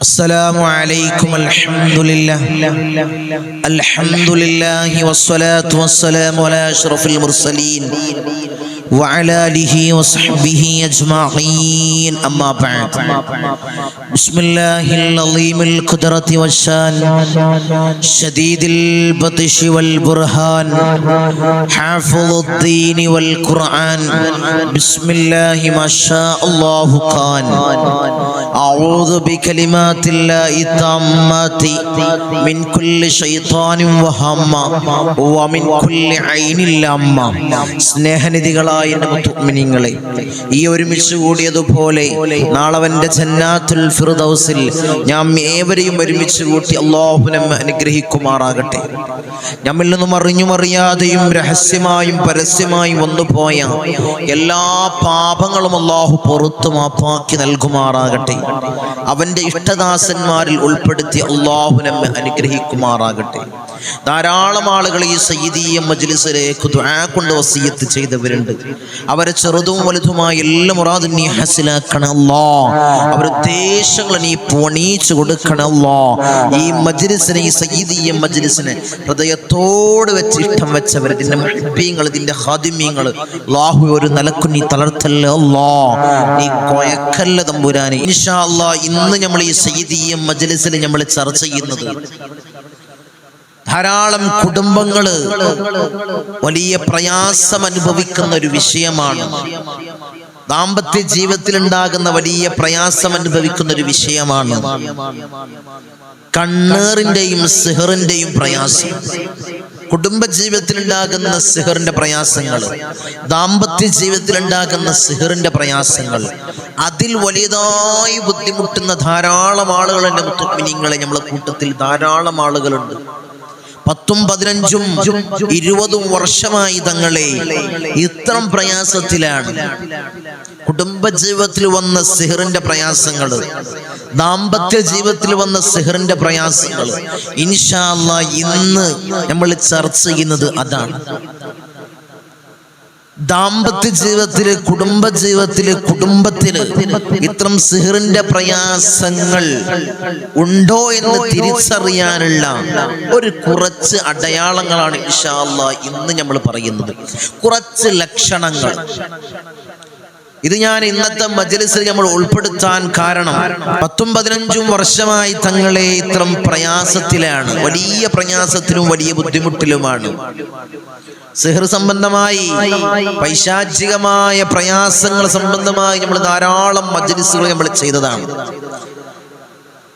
السلام عليكم الحمد لله الحمد لله والصلاة والسلام على أشرف المرسلين. وعلى آله وصحبه أجمعين أما بعد بسم الله العظيم القدرة والشان شديد البطش والبرهان حافظ الدين والقرآن بسم الله ما شاء الله كان أعوذ بكلمات الله التامات من كل شيطان وهم ومن كل عين لامة സ്നേഹനിധികളായ മുത്തുമിനിങ്ങളെ ഈ ഒരുമിച്ച് കൂടിയതുപോലെ നാളവന്റെ ജന്നാത്തുൽ ഫിർദൗസിൽ ഞാൻ ഏവരെയും ഒരുമിച്ച് കൂട്ടി അള്ളാഹുനം അനുഗ്രഹിക്കുമാറാകട്ടെ. നമ്മിൽ നിന്നും അറിഞ്ഞും അറിയാതെയും രഹസ്യമായും പരസ്യമായും വന്നുപോയ എല്ലാ പാപങ്ങളും അള്ളാഹു പുറത്തു മാപ്പാക്കി നൽകുമാറാകട്ടെ. അവന്റെ ഇഷ്ടദാസന്മാരിൽ ഉൾപ്പെടുത്തി അള്ളാഹു നമ്മെ അനുഗ്രഹിക്കുമാറാകട്ടെ. ധാരാളം ആളുകൾ ഈ സയ്യിദീയ മജ്ലിസിലേക്ക് കൊണ്ട് വസീയത്ത് ചെയ്തവരുണ്ട്. അവരെ ചെറുതും വലുതുമായ എല്ലാ മുറാദും നീ ഹസിലാക്കണല്ലോ അവരുടെ ഉദ്ദേശങ്ങൾ നീ പണീച്ചു കൊടുക്കണല്ലോ ഈ മജ്ലിസിനെ ഈ സയ്യിദീയ മജ്ലിസിനെ ഹൃദയത്തോട് വെച്ച് ഇഷ്ടം വെച്ചവർ ഇതിന്റെ മുഹബീങ്ങൾ ഇതിന്റെ ഹാദിമ്യങ്ങൾ ലാഹു ഒരു നിലക്കു നീ തളർത്തല്ലേ അല്ലോ നീ കൊയക്കല്ല തമ്പുരാനെ. ഇൻഷാ അല്ലാ ഇന്ന് നമ്മൾ ഈ സയ്യിദീയ മജ്ലിസിൽ നമ്മൾ ചർച്ച ചെയ്യുന്നത് ധാരാളം കുടുംബങ്ങൾ വലിയ പ്രയാസം അനുഭവിക്കുന്ന ഒരു വിഷയമാണ്. ദാമ്പത്യ ജീവിതത്തിൽ ഉണ്ടാകുന്ന വലിയ പ്രയാസം അനുഭവിക്കുന്ന ഒരു വിഷയമാണ്. കണ്ണേറിന്റെയും സിഹറിന്റെയും പ്രയാസം. കുടുംബ ജീവിതത്തിൽ ഉണ്ടാകുന്ന സിഹറിന്റെ പ്രയാസങ്ങൾ ദാമ്പത്യ ജീവിതത്തിൽ ഉണ്ടാകുന്ന സിഹറിന്റെ പ്രയാസങ്ങൾ അതിൽ വലിയതായി ബുദ്ധിമുട്ടുന്ന ധാരാളം ആളുകൾ എന്റെ മുത്തുമിനിങ്ങളെ നമ്മളെ കൂട്ടത്തിൽ ധാരാളം ആളുകളുണ്ട്. പത്തും പതിനഞ്ചും ഇരുപതും വർഷമായി തങ്ങളെ ഇത്രം പ്രയാസത്തിലാണ്. കുടുംബ ജീവിതത്തിൽ വന്ന സിഹറിന്റെ പ്രയാസങ്ങൾ ദാമ്പത്യ ജീവിതത്തിൽ വന്ന സിഹറിന്റെ പ്രയാസങ്ങൾ ഇൻഷാല്ല ഇന്ന് നമ്മൾ ചർച്ച ചെയ്യുന്നത് അതാണ്. ദാമ്പത്യ ജീവിതത്തിൽ കുടുംബ ജീവിതത്തിൽ കുടുംബത്തിൽ ഇത്തരം സിഹറിന്റെ പ്രയാസങ്ങൾ ഉണ്ടോ എന്ന് തിരിച്ചറിയാനുള്ള ഒരു കുറച്ച് അടയാളങ്ങളാണ് ഇൻഷാല്ല ഇന്ന് നമ്മൾ പറയുന്നത്. കുറച്ച് ലക്ഷണങ്ങൾ. ഇത് ഞാൻ ഇന്നത്തെ മജ്ലിസിൽ നമ്മൾ ഉൾപ്പെടുത്താൻ കാരണം പത്തും പതിനഞ്ചും വർഷമായി തങ്ങളെ ഇത്രം പ്രയാസത്തിലാണ് വലിയ പ്രയാസത്തിലും വലിയ ബുദ്ധിമുട്ടിലുമാണ്. സിഹർ സംബന്ധമായി പൈശാചികമായ പ്രയാസങ്ങൾ സംബന്ധമായി നമ്മൾ ധാരാളം മജ്ലിസുകൾ നമ്മൾ ചെയ്തതാണ്.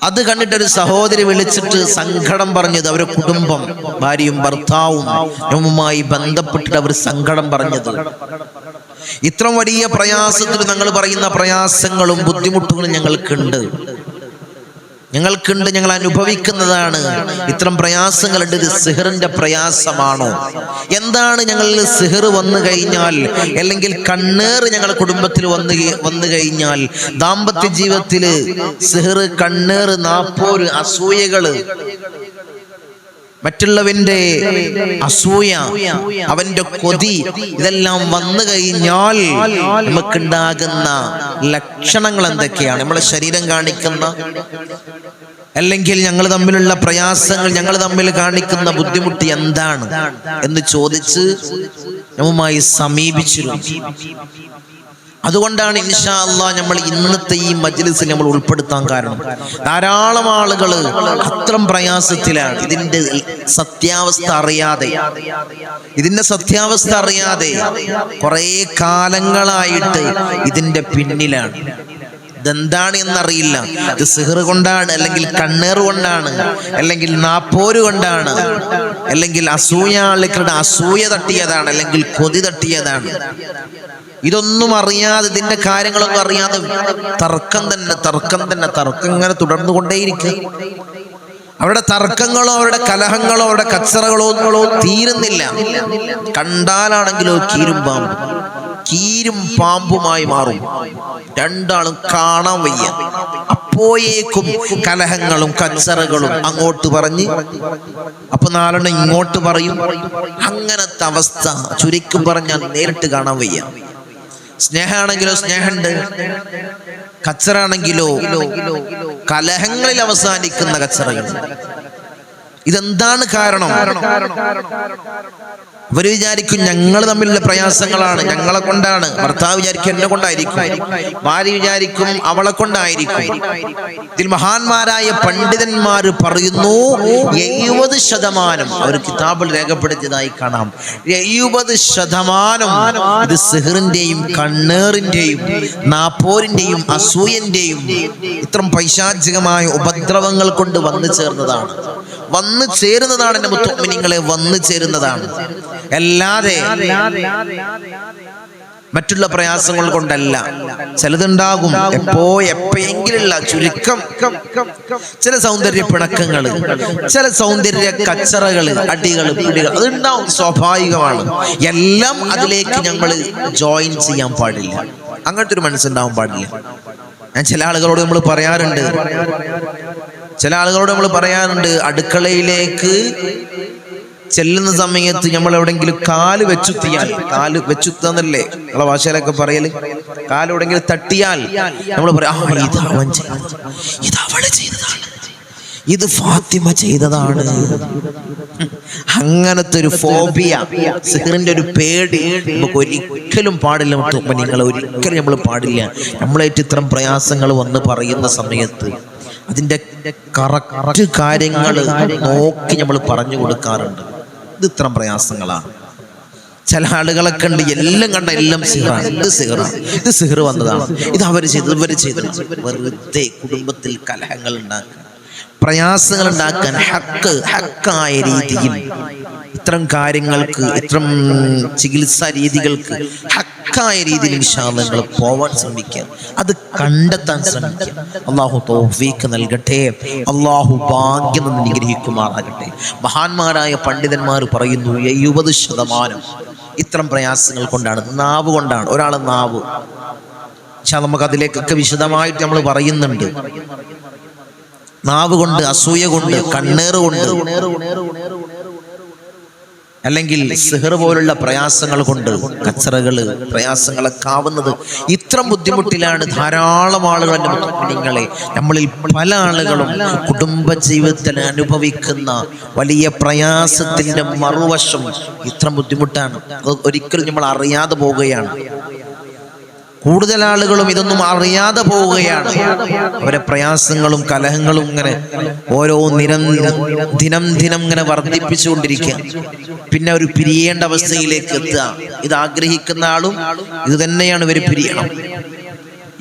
അത് കണ്ടിട്ട് ഒരു സഹോദരി വിളിച്ചിട്ട് സങ്കടം പറഞ്ഞത് അവരുടെ കുടുംബം ഭാര്യയും ഭർത്താവും നമ്മുമായി ബന്ധപ്പെട്ടിട്ട് അവർ സങ്കടം പറഞ്ഞത്. ഇത്ര വലിയ പ്രയാസത്തിൽ ഞങ്ങൾ പറയുന്ന പ്രയാസങ്ങളും ബുദ്ധിമുട്ടുകളും ഞങ്ങൾക്കുണ്ട്. ഞങ്ങൾക്കുണ്ട് ഞങ്ങൾ അനുഭവിക്കുന്നതാണ്. ഇത്തരം പ്രയാസങ്ങളുണ്ട് ഇത് സിഹറിന്റെ പ്രയാസമാണോ? എന്താണ് ഞങ്ങളിൽ സിഹർ വന്നു കഴിഞ്ഞാൽ? അല്ലെങ്കിൽ കണ്ണേറ് ഞങ്ങളുടെ കുടുംബത്തിൽ വന്നു വന്നു കഴിഞ്ഞാൽ? ദാമ്പത്യ ജീവിതത്തിൽ സിഹർ കണ്ണേറ് നാപ്പോര് അസൂയകൾ മറ്റുള്ളവന്റെ അസൂയ അവന്റെ കൊതി ഇതെല്ലാം വന്നു കഴിഞ്ഞാൽ നമുക്കുണ്ടാകുന്ന ലക്ഷണങ്ങൾ എന്തൊക്കെയാണ്? നമ്മളെ ശരീരം കാണിക്കുന്ന അല്ലെങ്കിൽ ഞങ്ങൾ തമ്മിലുള്ള പ്രയാസങ്ങൾ ഞങ്ങൾ തമ്മിൽ കാണിക്കുന്ന ബുദ്ധിമുട്ട് എന്താണ്? എന്ന് ചോദിച്ച് നമ്മുമായി സമീപിച്ചിരുന്നു. അതുകൊണ്ടാണ് ഇൻഷാ അള്ളാഹ് നമ്മൾ ഇന്നത്തെ ഈ മജ്ലിസിൽ നമ്മൾ ഉൾപ്പെടുത്താൻ കാരണം. ധാരാളം ആളുകൾ അത്രം പ്രയാസത്തിലാണ്. ഇതിന്റെ സത്യാവസ്ഥ അറിയാതെ. ഇതിന്റെ സത്യാവസ്ഥ അറിയാതെ കുറേ കാലങ്ങളായിട്ട് ഇതിന്റെ പിന്നിലാണ്. ഇതെന്താണ് എന്നറിയില്ല. ഇത് സിഹർ കൊണ്ടാണ് അല്ലെങ്കിൽ കണ്ണേർ കൊണ്ടാണ് അല്ലെങ്കിൽ നാപ്പോര് കൊണ്ടാണ് അല്ലെങ്കിൽ അസൂയ ആളുകളുടെ അസൂയ തട്ടിയതാണ് അല്ലെങ്കിൽ കൊതി തട്ടിയതാണ്. ഇതൊന്നും അറിയാതെ ഇതിന്റെ കാര്യങ്ങളൊന്നും അറിയാതെ തർക്കം തന്നെ തർക്കം തന്നെ തർക്കം ഇങ്ങനെ തുടർന്നു കൊണ്ടേയിരിക്കും അവരുടെ തർക്കങ്ങളോ അവരുടെ കലഹങ്ങളോ അവരുടെ കച്ചറകളോ തീരുന്നില്ല. കണ്ടാലാണെങ്കിലോ കീരും പാമ്പ് കീരും പാമ്പുമായി മാറും. രണ്ടാളും കാണാൻ വയ്യ. അപ്പോയേക്കും കലഹങ്ങളും കച്ചറകളും അങ്ങോട്ട് പറഞ്ഞ് അപ്പൊ നാലെണ്ണം ഇങ്ങോട്ട് പറയും. അങ്ങനെ അങ്ങനത്തെ അവസ്ഥ ചുരുക്കം പറഞ്ഞാൽ നേരിട്ട് കാണാൻ വയ്യ. സ്നേഹമാണെങ്കിലോ സ്നേഹമുണ്ട്. കച്ചറാണെങ്കിലോ കലഹങ്ങളിൽ അവസാനിക്കുന്ന കച്ചറകൾ. ഇതെന്താണ് കാരണം? അവർ വിചാരിക്കും ഞങ്ങൾ തമ്മിലുള്ള പ്രയാസങ്ങളാണ് ഞങ്ങളെ കൊണ്ടാണ്. ഭർത്താവ് വിചാരിക്കും എന്നെ കൊണ്ടായിരിക്കും. ഭാര്യ വിചാരിക്കും അവളെ കൊണ്ടായിരിക്കും. ഇതിൽ മഹാന്മാരായ പണ്ഡിതന്മാർ പറയുന്നു എഴുപത് ശതമാനം അവർ കിതാബിൽ രേഖപ്പെടുത്തിയതായി കാണാം. എഴുപത് ശതമാനം ഇത് സിഹറിന്റെയും കണ്ണേറിന്റെയും നാപ്പോരിന്റെയും അസൂയന്റെയും ഇത്തരം പൈശാചികമായ ഉപദ്രവങ്ങൾ കൊണ്ട് വന്നു ചേർന്നതാണ്. വന്നു ചേരുന്നതാണ് എന്റെ മുത്തുമിനിങ്ങളെ വന്നു ചേരുന്നതാണ്. അല്ലാതെ മറ്റുള്ള പ്രയാസങ്ങൾ കൊണ്ടല്ല. ചിലതുണ്ടാകും. എപ്പോ എപ്പോഴെങ്കിലുള്ള ചുരുക്കം. ചില സൗന്ദര്യ പിണക്കങ്ങൾ ചില സൗന്ദര്യ കച്ചറകൾ അടികൾ പിടികൾ അതുണ്ടാവും സ്വാഭാവികമാണ്. എല്ലാം അതിലേക്ക് ഞങ്ങൾ ജോയിൻ ചെയ്യാൻ പാടില്ല. അങ്ങനത്തെ ഒരു മനസ്സുണ്ടാവാൻ പാടില്ല. ഞാൻ ചില ആളുകളോട് നമ്മൾ പറയാറുണ്ട്. ചില ആളുകളോട് നമ്മൾ പറയാറുണ്ട് അടുക്കളയിലേക്ക് ചെല്ലുന്ന സമയത്ത് നമ്മൾ എവിടെങ്കിലും കാൽ വെച്ചുത്തിയാൽ കാൽ വെച്ചുത്തന്നല്ലേ നമ്മളെ ഭാഷയിലൊക്കെ പറയൽ? കാൽ എവിടെങ്കിലും തട്ടിയാൽ നമ്മൾ പറയാം "ആ, ഇത് ഫാത്തിമ ചെയ്തതാണ്. അങ്ങനത്തെ ഒരു ഫോബിയ സിഹറിന്റെ ഒരു പേടി നമുക്ക് ഒരിക്കലും പാടില്ല നിങ്ങൾ ഒരിക്കലും നമ്മൾ പാടില്ല. നമ്മളേറ്റ് ഇത്തരം പ്രയാസങ്ങൾ വന്ന് പറയുന്ന സമയത്ത് അതിന്റെ കറക്റ്റ് കാര്യങ്ങൾ നോക്കി നമ്മൾ പറഞ്ഞു കൊടുക്കാറുണ്ട്. ഇത് ഇത്തരം പ്രയാസങ്ങളാണ്. ചില ആളുകളൊക്കെ ഉണ്ട് എല്ലാം കണ്ട എല്ലാം സിഹറാണ്. ഇത് സിഹറാണ്. ഇത് സിഹർ വന്നതാണ്. ഇത് അവർ ചെയ്തത് ഇവർ ചെയ്തത്. വെറുതെ കുടുംബത്തിൽ കലഹങ്ങൾ ഉണ്ടാക്കുക. പ്രയാസങ്ങൾ ഉണ്ടാക്കാൻ ഹക്ക് ഹക്കായ രീതിയിൽ. ഇത്തരം കാര്യങ്ങൾക്ക് ഇത്തരം ചികിത്സാ രീതികൾക്ക് ഹക്കായ രീതിയിൽ ഇൻഷാല്ല നിങ്ങൾ പോവാൻ ശ്രമിക്കുക. അത് കണ്ടെത്താൻ ശ്രമിക്കുക. അള്ളാഹു തോഫീക്ക് നൽകട്ടെ. അള്ളാഹു ഭാഗ്യം നിഗ്രഹിക്കുമാറാകട്ടെ മഹാന്മാരായ പണ്ഡിതന്മാർ പറയുന്നു എഴുപത് ശതമാനം ഇത്തരം പ്രയാസങ്ങൾ കൊണ്ടാണ്. നാവ് കൊണ്ടാണ്. ഒരാളെ നാവ്. പക്ഷെ നമുക്ക് അതിലേക്കൊക്കെ വിശദമായിട്ട് നമ്മൾ പറയുന്നുണ്ട്. നാവ് കൊണ്ട് അസൂയ കൊണ്ട് കണ്ണേറ് കൊണ്ട് അല്ലെങ്കിൽ സിഹർ പോലുള്ള പ്രയാസങ്ങൾ കൊണ്ട് കച്ചറകൾ പ്രയാസങ്ങളൊക്കെ ആവുന്നത് ഇത്ര ബുദ്ധിമുട്ടിലാണ് ധാരാളം ആളുകൾ നിങ്ങളെ നമ്മളിൽ പല ആളുകളും കുടുംബ ജീവിതത്തിൽ അനുഭവിക്കുന്ന വലിയ പ്രയാസത്തിന്റെ മറുവശം ഇത്ര ബുദ്ധിമുട്ടാണ്. ഒരിക്കലും നമ്മൾ അറിയാതെ പോവുകയാണ്. കൂടുതൽ ആളുകളും ഇതൊന്നും അറിയാതെ പോവുകയാണ്. അവരെ പ്രയാസങ്ങളും കലഹങ്ങളും ഇങ്ങനെ ഓരോ നിരം ദിനം ദിനം ഇങ്ങനെ വർദ്ധിപ്പിച്ചുകൊണ്ടിരിക്കുക പിന്നെ അവർ പിരിയേണ്ട അവസ്ഥയിലേക്ക് എത്തുക. ഇത് ആഗ്രഹിക്കുന്ന ആളും ഇത് തന്നെയാണ് ഇവർ പിരിയണം.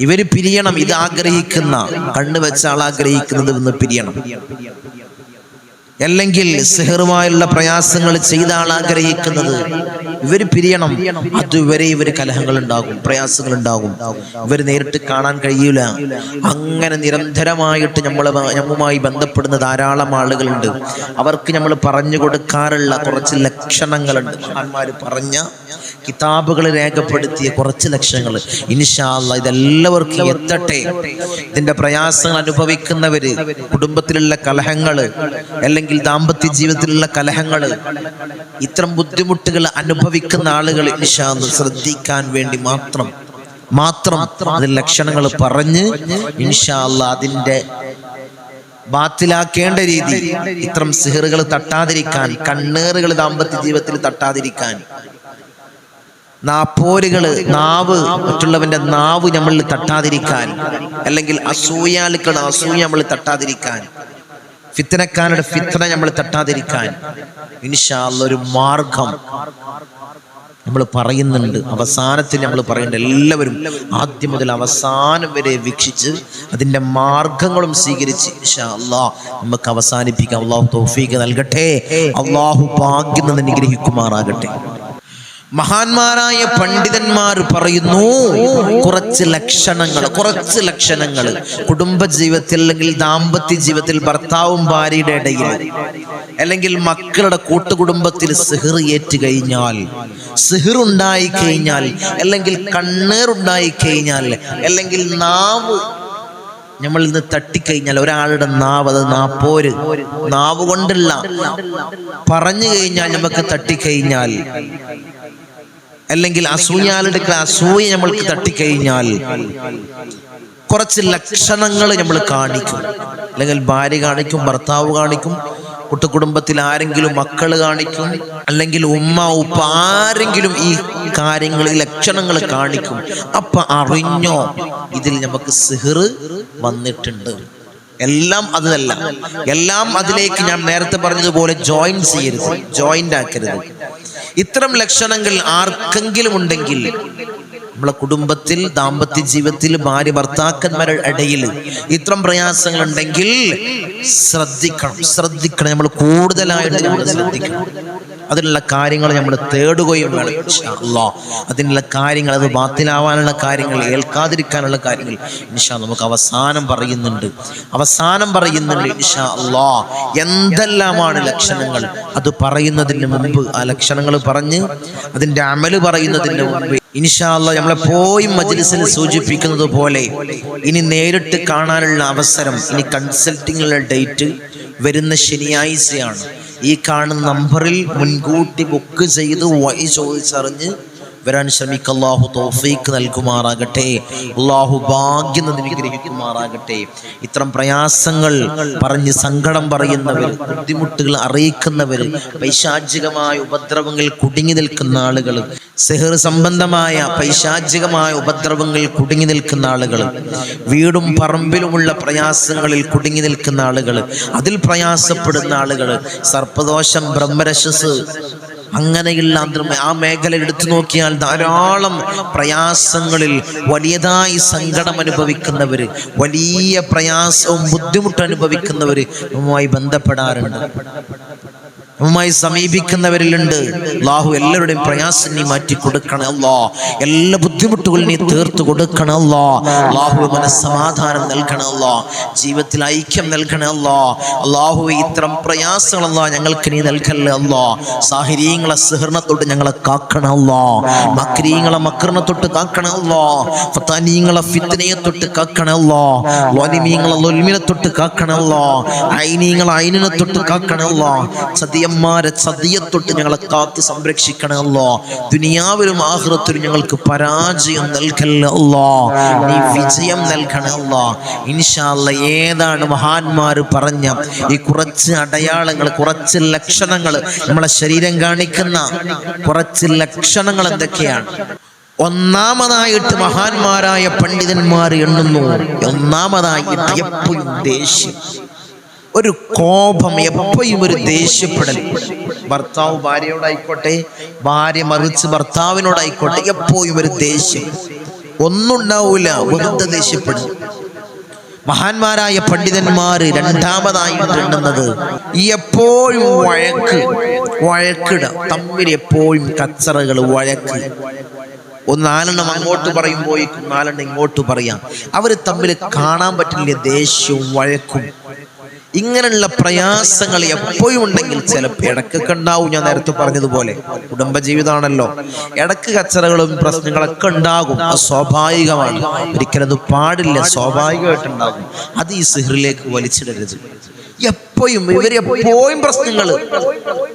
ഇവർ പിരിയണം ഇത് ആഗ്രഹിക്കുന്ന കണ്ണുവെച്ച ആൾ ആഗ്രഹിക്കുന്നത് ഇന്ന് പിരിയണം. അല്ലെങ്കിൽ സെഹറുമായുള്ള പ്രയാസങ്ങൾ ചെയ്ത ആഗ്രഹിക്കുന്നത്. ഇവർ പിരിയണം. അതുവരെ ഇവർ കലഹങ്ങൾ ഉണ്ടാകും പ്രയാസങ്ങൾ ഉണ്ടാകും ഇവർ നേരിട്ട് കാണാൻ കഴിയൂല. അങ്ങനെ നിരന്തരമായിട്ട് നമ്മൾ നമ്മുമായി ബന്ധപ്പെടുന്ന ധാരാളം ആളുകളുണ്ട്. അവർക്ക് നമ്മൾ പറഞ്ഞു കൊടുക്കാറുള്ള കുറച്ച് ലക്ഷണങ്ങളുണ്ട്. മഹാന്മാർ പറഞ്ഞ കിതാബുകൾ രേഖപ്പെടുത്തിയ കുറച്ച് ലക്ഷ്യങ്ങൾ ഇൻഷാല്ല ഇതെല്ലാവർക്കും എത്തട്ടെ. ഇതിന്റെ പ്രയാസങ്ങൾ അനുഭവിക്കുന്നവര് കുടുംബത്തിലുള്ള കലഹങ്ങൾ അല്ലെങ്കിൽ ദാമ്പത്യ ജീവിതത്തിലുള്ള കലഹങ്ങൾ ഇത്തരം ബുദ്ധിമുട്ടുകൾ അനുഭവിക്കുന്ന ആളുകൾ ഇൻഷാല്ല ശ്രദ്ധിക്കാൻ വേണ്ടി മാത്രം മാത്രം അതിൽ ലക്ഷണങ്ങൾ പറഞ്ഞ് ഇൻഷാല്ല അതിന്റെ ബാത്തിലാക്കേണ്ട രീതി ഇത്തരം സിഹറുകൾ തട്ടാതിരിക്കാൻ കണ്ണേറുകൾ ദാമ്പത്യ ജീവിതത്തിൽ തട്ടാതിരിക്കാൻ നാപ്പോരുകൾ നാവ് മറ്റുള്ളവന്റെ നാവ് നമ്മളിൽ തട്ടാതിരിക്കാൻ അല്ലെങ്കിൽ അസൂയാലുക്കൾ അസൂയ നമ്മൾ തട്ടാതിരിക്കാൻ ഫിത്തനക്കാരുടെ ഫിത്തന നമ്മൾ തട്ടാതിരിക്കാൻ ഇൻഷാല്ല ഒരു മാർഗം നമ്മൾ പറയുന്നുണ്ട്. അവസാനത്തിൽ നമ്മൾ പറയുന്നുണ്ട് എല്ലാവരും ആദ്യം മുതൽ അവസാനം വരെ വീക്ഷിച്ച് അതിന്റെ മാർഗങ്ങളും സ്വീകരിച്ച് അള്ളാഹ് നമുക്ക് അവസാനിപ്പിക്കാം. അള്ളാഹു തോഫീക്ക് നൽകട്ടെ. അള്ളാഹു ഭാഗ്യം നിന്ന് നിഗ്രഹിക്കുമാറാകട്ടെ മഹാന്മാരായ പണ്ഡിതന്മാർ പറയുന്നു കുറച്ച് ലക്ഷണങ്ങൾ കുറച്ച് ലക്ഷണങ്ങൾ. കുടുംബ ജീവിതത്തിൽ അല്ലെങ്കിൽ ദാമ്പത്യ ജീവിതത്തിൽ ഭർത്താവും ഭാര്യയുടെ ഇടയിൽ അല്ലെങ്കിൽ മക്കളുടെ കൂട്ടുകുടുംബത്തിൽ സിഹിർ ഏറ്റു കഴിഞ്ഞാൽ സിഹിർ ഉണ്ടായി കഴിഞ്ഞാൽ അല്ലെങ്കിൽ കണ്ണേർ ഉണ്ടായി കഴിഞ്ഞാൽ അല്ലെങ്കിൽ നാവ് നമ്മൾ ഇന്ന് തട്ടിക്കഴിഞ്ഞാൽ ഒരാളുടെ നാവ് അത് നാപ്പോര്. നാവ് കൊണ്ടല്ല പറഞ്ഞു കഴിഞ്ഞാൽ നമുക്ക് തട്ടിക്കഴിഞ്ഞാൽ അല്ലെങ്കിൽ അസൂയാലെടുക്കുന്ന അസൂയ നമ്മൾക്ക് തട്ടിക്കഴിഞ്ഞാൽ കുറച്ച് ലക്ഷണങ്ങൾ നമ്മൾ കാണിക്കും. അല്ലെങ്കിൽ ഭാര്യ കാണിക്കും ഭർത്താവ് കാണിക്കും കുട്ടുകുടുംബത്തിൽ ആരെങ്കിലും മക്കൾ കാണിക്കും അല്ലെങ്കിൽ ഉമ്മ ഉപ്പ ആരെങ്കിലും ഈ കാര്യങ്ങൾ ഈ ലക്ഷണങ്ങൾ കാണിക്കും. അപ്പൊ അറിഞ്ഞോ ഇതിൽ നമുക്ക് സിഹിർ വന്നിട്ടുണ്ട്. എല്ലാം അതല്ല എല്ലാം അതിലേക്ക് ഞാൻ നേരത്തെ പറഞ്ഞതുപോലെ ജോയിൻ ചെയ്യരുത്. ജോയിന്റ് ആക്കരുത്. ഇത്തരം ലക്ഷണങ്ങൾ ആർക്കെങ്കിലും ഉണ്ടെങ്കിൽ നമ്മളെ കുടുംബത്തിൽ ദാമ്പത്യ ജീവിതത്തിൽ ഭാര്യ ഭർത്താക്കന്മാരുടെ ഇടയിൽ ഇത്തരം പ്രയാസങ്ങൾ ഉണ്ടെങ്കിൽ ശ്രദ്ധിക്കണം. ശ്രദ്ധിക്കണം. നമ്മൾ കൂടുതലായിട്ട് നമ്മൾ ശ്രദ്ധിക്കണം. അതിനുള്ള കാര്യങ്ങൾ നമ്മൾ തേടുകയും വേണം അതിനുള്ള കാര്യങ്ങൾ അത് ബാത്തിലാവാനുള്ള കാര്യങ്ങൾ ഏൽക്കാതിരിക്കാനുള്ള കാര്യങ്ങൾ ഇൻഷാ നമുക്ക് അവസാനം പറയുന്നുണ്ട്. അവസാനം പറയുന്നുണ്ട് ഇൻഷാ അല്ലാ എന്തെല്ലാമാണ് ലക്ഷണങ്ങൾ? അത് പറയുന്നതിന് മുമ്പ് ആ ലക്ഷണങ്ങൾ പറഞ്ഞ് അതിന്റെ അമൽ പറയുന്നതിന് മുമ്പ് ഇൻഷാല്ല പോയി മജ്ലിസിൽ സൂചിപ്പിക്കുന്നത് പോലെ ഇനി നേരിട്ട് കാണാനുള്ള അവസരം ഇനി കൺസൾട്ടിങ്ങുള്ള ഡേറ്റ് വരുന്ന ശനിയാഴ്ചയാണ്. ഈ കാണുന്ന നമ്പറിൽ മുൻകൂട്ടി ബുക്ക് ചെയ്ത് വഴി ചോദിച്ചറിഞ്ഞ് വരാൻ ശ്രമിക്ക. അള്ളാഹു തോഫീക്ക് നൽകുമാറാകട്ടെ. അള്ളാഹു ഭാഗ്യം അനുഗ്രഹിക്കുമാറാകട്ടെ. ഇത്തരം പ്രയാസങ്ങൾ പറഞ്ഞ് സങ്കടം പറയുന്നവർ ബുദ്ധിമുട്ടുകൾ അറിയിക്കുന്നവർ പൈശാചികമായ ഉപദ്രവങ്ങൾ കുടുങ്ങി നിൽക്കുന്ന ആളുകൾ സെഹർ സംബന്ധമായ പൈശാചികമായ ഉപദ്രവങ്ങൾ കുടുങ്ങി നിൽക്കുന്ന ആളുകൾ വീടും പറമ്പിലുമുള്ള പ്രയാസങ്ങളിൽ കുടുങ്ങി നിൽക്കുന്ന ആളുകൾ അതിൽ പ്രയാസപ്പെടുന്ന ആളുകൾ സർപ്പദോഷം ബ്രഹ്മരശസ് അങ്ങനെയുള്ള ആ മേഖല എടുത്തു നോക്കിയാൽ ധാരാളം പ്രയാസങ്ങളിൽ വലിയതായി സങ്കടം അനുഭവിക്കുന്നവര് വലിയ പ്രയാസവും ബുദ്ധിമുട്ട് അനുഭവിക്കുന്നവര് നമ്മുമായി ബന്ധപ്പെടാറുണ്ട്. നമ്മുമായി സമീപിക്കുന്നവരിലുണ്ട്. അള്ളാഹു എല്ലാവരുടെയും പ്രയാസം നീ മാറ്റി കൊടുക്കണല്ലോ എല്ലാ ബുദ്ധിമുട്ടുകളും നീ തീർത്തു കൊടുക്കണല്ലോ അള്ളാഹു മനസ്സമാധാനം നൽകണല്ലോ ജീവിതത്തിൽ ഐക്യം നൽകണല്ലോ അള്ളാഹു ഇത്തരം പ്രയാസങ്ങളല്ലോ ഞങ്ങൾക്ക് നീ നൽകല്ലോ സാഹചര്യങ്ങളെ സഹൃണത്തോട്ട് ഞങ്ങളെ കാക്കണല്ലോ മക്രീങ്ങളെ മക്രണത്തൊട്ട് കാക്കണല്ലോ ഫത്താനീങ്ങളെ ഫിത്തനയെ തൊട്ട് കാക്കണല്ലോ വലിമീങ്ങളെ ലൊൽമിനെ തൊട്ട് കാക്കണല്ലോ ഐനീങ്ങളെ ഐനിനെ തൊട്ട് കാക്കണേ അല്ലോ. ചതിയന്മാരെ ചതിയത്തൊട്ട് ഞങ്ങളെ കാത്ത് സംരക്ഷിക്കണമല്ലോ ദുനിയാവിലും ആഹൃത്തിലും ഞങ്ങൾക്ക് പരാജയം നൽകല്ലോ നീ വിജയം നൽകണമല്ലോ ഇൻഷാല്ല ഏതാണ് മഹാന്മാർ പറഞ്ഞ ഈ കുറച്ച് അടയാളങ്ങൾ കുറച്ച് ലക്ഷണങ്ങൾ നമ്മളെ ശരീരം കാണിക്കുന്ന കുറച്ച് ലക്ഷണങ്ങൾ എന്തൊക്കെയാണ്? ഒന്നാമതായിട്ട് മഹാന്മാരായ പണ്ഡിതന്മാർ എണ്ണുന്നു. ഒന്നാമതായിട്ട് എപ്പോഴും ദേഷ്യം. ഒരു കോപം എപ്പോഴും ഒരു ദേഷ്യപ്പെടൽ. ഭർത്താവ് ഭാര്യയോടായിക്കോട്ടെ ഭാര്യ മറിച്ച് ഭർത്താവിനോടായിക്കോട്ടെ എപ്പോഴും ഒരു ദേഷ്യം. ഒന്നുണ്ടാവൂല വെറുതെ ദേഷ്യപ്പെടും. മഹാന്മാരായ പണ്ഡിതന്മാര് രണ്ടാമതായി കണ്ടുന്നത് എപ്പോഴും വഴക്ക് വഴക്കിട. തമ്മിൽ എപ്പോഴും കച്ചറകൾ വഴക്ക്. ഒന്ന് നാലെണ്ണം അങ്ങോട്ട് പറയുമ്പോഴേക്കും നാലെണ്ണം ഇങ്ങോട്ട് പറയാം. അവർ തമ്മിൽ കാണാൻ പറ്റില്ല ദേഷ്യവും വഴക്കും. ഇങ്ങനെയുള്ള പ്രയാസങ്ങൾ എപ്പോഴും ഉണ്ടെങ്കിൽ ചില ഇടക്കൊക്കെ ഉണ്ടാവും. ഞാൻ നേരത്തെ പറഞ്ഞതുപോലെ കുടുംബജീവിതമാണല്ലോ. ഇടയ്ക്ക് കച്ചറകളും പ്രശ്നങ്ങളൊക്കെ ഉണ്ടാകും. അത് സ്വാഭാവികമാണ്. ഒരിക്കലും അത് പാടില്ല. സ്വാഭാവികമായിട്ടുണ്ടാകും. അത് ഈ സിഹറിലേക്ക് വലിച്ചിടരുത്. എപ്പോഴും ഇവരെപ്പോഴും പ്രശ്നങ്ങൾ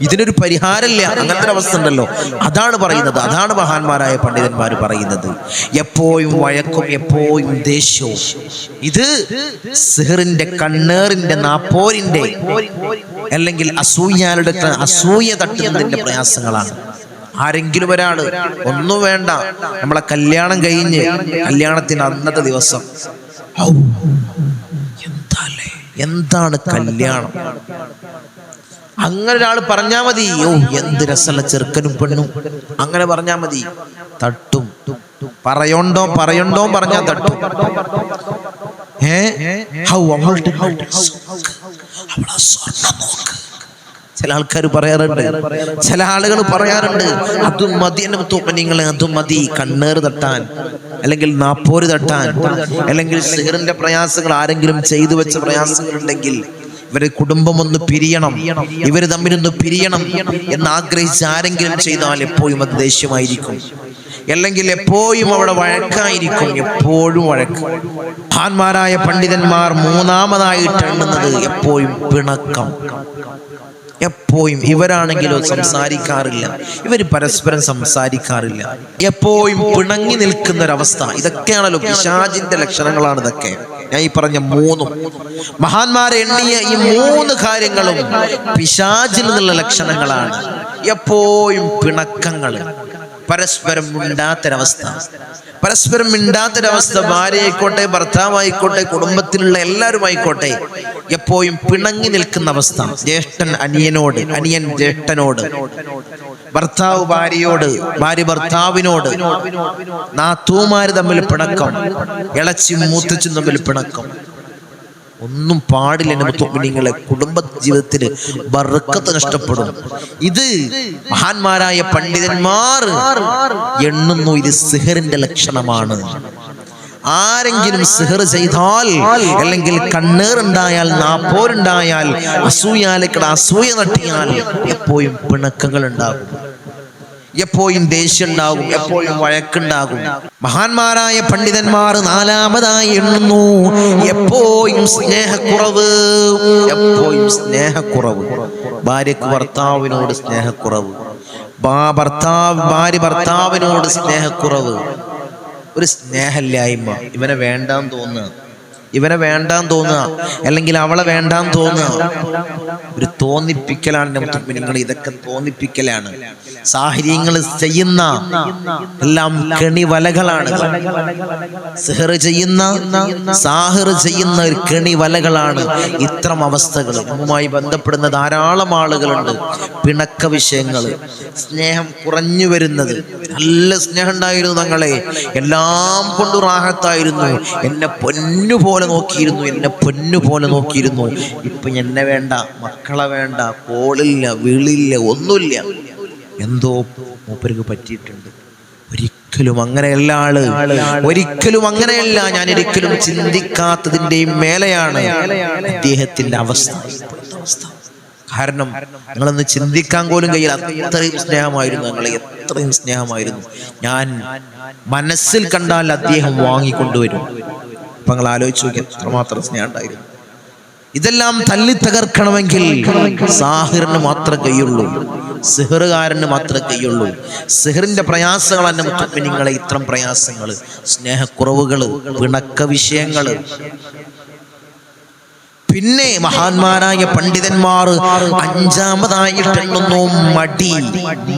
ഇതിനൊരു പരിഹാരമില്ല. അങ്ങനത്തെ ഒരു അവസ്ഥ ഉണ്ടല്ലോ. അതാണ് പറയുന്നത്. അതാണ് മഹാന്മാരായ പണ്ഡിതന്മാർ പറയുന്നത്. എപ്പോഴും വഴക്കും എപ്പോഴും ദേഷ്യവും. ഇത് സിഹറിന്റെ കണ്ണേറിന്റെ നാപ്പോരിന്റെ അല്ലെങ്കിൽ അസൂയാലുടെ അസൂയ തട്ടുന്നതിന്റെ പ്രയാസങ്ങളാണ്. ആരെങ്കിലും ഒരാൾ ഒന്നും വേണ്ട. നമ്മളെ കല്യാണം കഴിഞ്ഞ് കല്യാണത്തിന് അന്നത്തെ ദിവസം. ഔ, എന്താണ് കല്യാണം? അങ്ങനെ ഒരാൾ പറഞ്ഞാ മതി ഓ എന്ത് രസമുള്ള ചെറുക്കനും പെണ്ണും. അങ്ങനെ പറഞ്ഞാ മതി. തട്ടും. പറയണ്ടോ പറയണ്ടോ പറഞ്ഞാ തട്ടും. ഹൗ നോക്ക് ചില ആൾക്കാർ പറയാറുണ്ട്. ചില ആളുകൾ പറയാറുണ്ട് അതും മതി എന്നെ തോപ്പനിങ്ങളെ അതും മതി. കണ്ണേറ് തട്ടാൻ അല്ലെങ്കിൽ നാപ്പോര് തട്ടാൻ അല്ലെങ്കിൽ സിഗറിന്റെ പ്രയാസങ്ങൾ ആരെങ്കിലും ചെയ്തു വെച്ച പ്രയാസങ്ങൾ ഉണ്ടെങ്കിൽ ഇവരെ കുടുംബം ഒന്ന് പിരിയണം ഇവർ തമ്മിലൊന്ന് പിരിയണം എന്ന് ആഗ്രഹിച്ച് ആരെങ്കിലും ചെയ്താൽ എപ്പോഴും അത് ദേഷ്യമായിരിക്കും. അല്ലെങ്കിൽ എപ്പോഴും അവിടെ വഴക്കായിരിക്കും എപ്പോഴും വഴക്ക്. മഹാന്മാരായ പണ്ഡിതന്മാർ മൂന്നാമതായിട്ട് എണ്ണുന്നത് എപ്പോഴും പിണക്കം. എപ്പോഴും ഇവരാണെങ്കിലോ സംസാരിക്കാറില്ല. ഇവർ പരസ്പരം സംസാരിക്കാറില്ല. എപ്പോഴും പിണങ്ങി നിൽക്കുന്ന ഒരവസ്ഥ ഇതൊക്കെയാണല്ലോ പിശാജിന്റെ ലക്ഷണങ്ങളാണ് ഇതൊക്കെ. ഞാൻ ഈ പറഞ്ഞ മൂന്നും. മഹാന്മാരെ എണ്ണിയ ഈ മൂന്ന് കാര്യങ്ങളും പിശാചിൽ നിന്നുള്ള ലക്ഷണങ്ങളാണ്. എപ്പോഴും പിണക്കങ്ങൾ പരസ്പരം മിണ്ടാത്തൊരവസ്ഥ. പരസ്പരം മിണ്ടാത്തൊരവസ്ഥ ഭാര്യയായിക്കോട്ടെ ഭർത്താവായിക്കോട്ടെ കുടുംബത്തിലുള്ള എല്ലാവരും ആയിക്കോട്ടെ എപ്പോഴും പിണങ്ങി നിൽക്കുന്ന അവസ്ഥ. ജ്യേഷ്ഠൻ അനിയനോട് അനിയൻ ജ്യേഷ്ഠനോട് ഭർത്താവ് ഭാര്യയോട് ഭാര്യ ഭർത്താവിനോട് നാത്തൂമാര് തമ്മിൽ പിണക്കം ഇളച്ചി മൂത്തച്ചും തമ്മിൽ പിണക്കം. ഒന്നും പാടില്ല മുത്തുമിനിങ്ങളെ കുടുംബ ജീവിതത്തിൽ ബർക്കത്ത് നഷ്ടപ്പെടും. ഇത് മഹാന്മാരായ പണ്ഡിതന്മാർ എണ്ണുന്നു ഇത് സിഹറിന്റെ ലക്ഷണമാണ്. ആരെങ്കിലും സിഹർ ചെയ്താൽ അല്ലെങ്കിൽ കണ്ണേറുണ്ടായാൽ നാപ്പോരുണ്ടായാൽ അസൂയാലക്കട അസൂയ നട്ടിയാൽ എപ്പോഴും പിണക്കങ്ങൾ ഉണ്ടാകും എപ്പോഴും ദേഷ്യം ഉണ്ടാകും എപ്പോഴും വഴക്കുണ്ടാകും. മഹാന്മാരായ പണ്ഡിതന്മാർ നാലാമതായി എണ്ണുന്നു. എപ്പോഴും സ്നേഹക്കുറവ് എപ്പോഴും സ്നേഹക്കുറവ്. ഭാര്യക്ക് ഭർത്താവിനോട് സ്നേഹക്കുറവ്. ഭർത്താവ് ഭാര്യ ഭർത്താവിനോട് സ്നേഹക്കുറവ്. ഒരു സ്നേഹമില്ലായ്മ. ഇവനെ വേണ്ടാന്ന് തോന്നുക. ഇവനെ വേണ്ടാന്ന് തോന്നുക. അല്ലെങ്കിൽ അവളെ വേണ്ടാന്ന് തോന്നുക. ഒരു തോന്നിപ്പിക്കലാണ് നിങ്ങൾ ഇതൊക്കെ തോന്നിപ്പിക്കലാണ്. സാഹചര്യങ്ങൾ ചെയ്യുന്ന എല്ലാം കെണിവലകളാണ്. സിഹർ ചെയ്യുന്ന സാഹിർ ചെയ്യുന്ന ഒരു കെണിവലകളാണ് ഇത്തരം അവസ്ഥകൾ. നമ്മുമായി ബന്ധപ്പെടുന്ന ധാരാളം ആളുകളുണ്ട്. പിണക്ക വിഷയങ്ങൾ. സ്നേഹം കുറഞ്ഞു വരുന്നത്. നല്ല സ്നേഹം ഉണ്ടായിരുന്നു ഞങ്ങളെ എല്ലാം കൊണ്ട് റാഹത്തായിരുന്നു. എന്നെ പൊന്നു പോലെ നോക്കിയിരുന്നു എന്നെ പൊന്നു പോലെ നോക്കിയിരുന്നു. ഇപ്പൊ എന്നെ വേണ്ട മക്കളെ വേണ്ട കോളില്ല വിളില്ല ഒന്നുമില്ല. എന്തോ മൂപ്പർക്ക് പറ്റിയിട്ടുണ്ട്. ഒരിക്കലും അങ്ങനെയല്ല ആൾ. ഒരിക്കലും അങ്ങനെയല്ല. ഞാൻ ഒരിക്കലും ചിന്തിക്കാത്തതിന്റെയും മേലെയാണ് അദ്ദേഹത്തിന്റെ അവസ്ഥ. അവസ്ഥ. കാരണം നിങ്ങളൊന്ന് ചിന്തിക്കാൻ പോലും കഴിയില്ല. അത്രയും സ്നേഹമായിരുന്നു ഞങ്ങളെ. എത്രയും സ്നേഹമായിരുന്നു. ഞാൻ മനസ്സിൽ കണ്ടാൽ അദ്ദേഹം വാങ്ങിക്കൊണ്ടുവരും. അപ്പൊ ആലോചിച്ചു നോക്കി എത്രമാത്രം സ്നേഹം ഉണ്ടായിരുന്നു ഇതെല്ലാം തല്ലി തകർക്കണമെങ്കിൽ സാഹിറിന് മാത്രം കൈയുള്ളൂ സിഹറുകാരന് മാത്രം കൈയുള്ളൂ. സിഹറിന്റെ പ്രയാസങ്ങൾ തന്നെ മുത്തമ്മിനിങ്ങളെ ഇത്തരം പ്രയാസങ്ങൾ സ്നേഹക്കുറവുകൾ പിണക്ക വിഷയങ്ങൾ. പിന്നെ മഹാന്മാരായ പണ്ഡിതന്മാർ അഞ്ചാമതായിട്ട് എണ്ണുന്നു മടി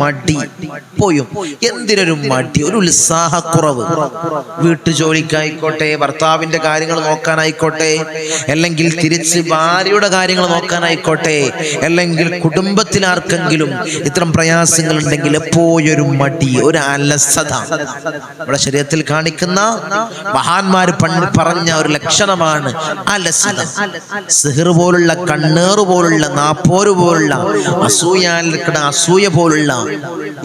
മടി. പോയും? എന്തിനൊരു മടി? ഒരു ഉത്സാഹക്കുറവ്. വീട്ടുജോലിക്കായിക്കോട്ടെ ഭർത്താവിന്റെ കാര്യങ്ങൾ നോക്കാനായിക്കോട്ടെ അല്ലെങ്കിൽ തിരിച്ച് ഭാര്യയുടെ കാര്യങ്ങൾ നോക്കാനായിക്കോട്ടെ അല്ലെങ്കിൽ കുടുംബത്തിൽ ആർക്കെങ്കിലും ഇത്തരം പ്രയാസങ്ങൾ ഉണ്ടെങ്കിൽ എപ്പോഴും ഒരു മടി ഒരു അലസത. നമ്മുടെ ശരീരത്തിൽ കാണിക്കുന്ന മഹാന്മാര് പറഞ്ഞ ഒരു ലക്ഷണമാണ് അലസത. സിഹിർ പോലുള്ള കണ്ണേറ് പോലുള്ള നാപ്പോര് പോലുള്ള അസൂയാൽക്കട അസൂയ പോലുള്ള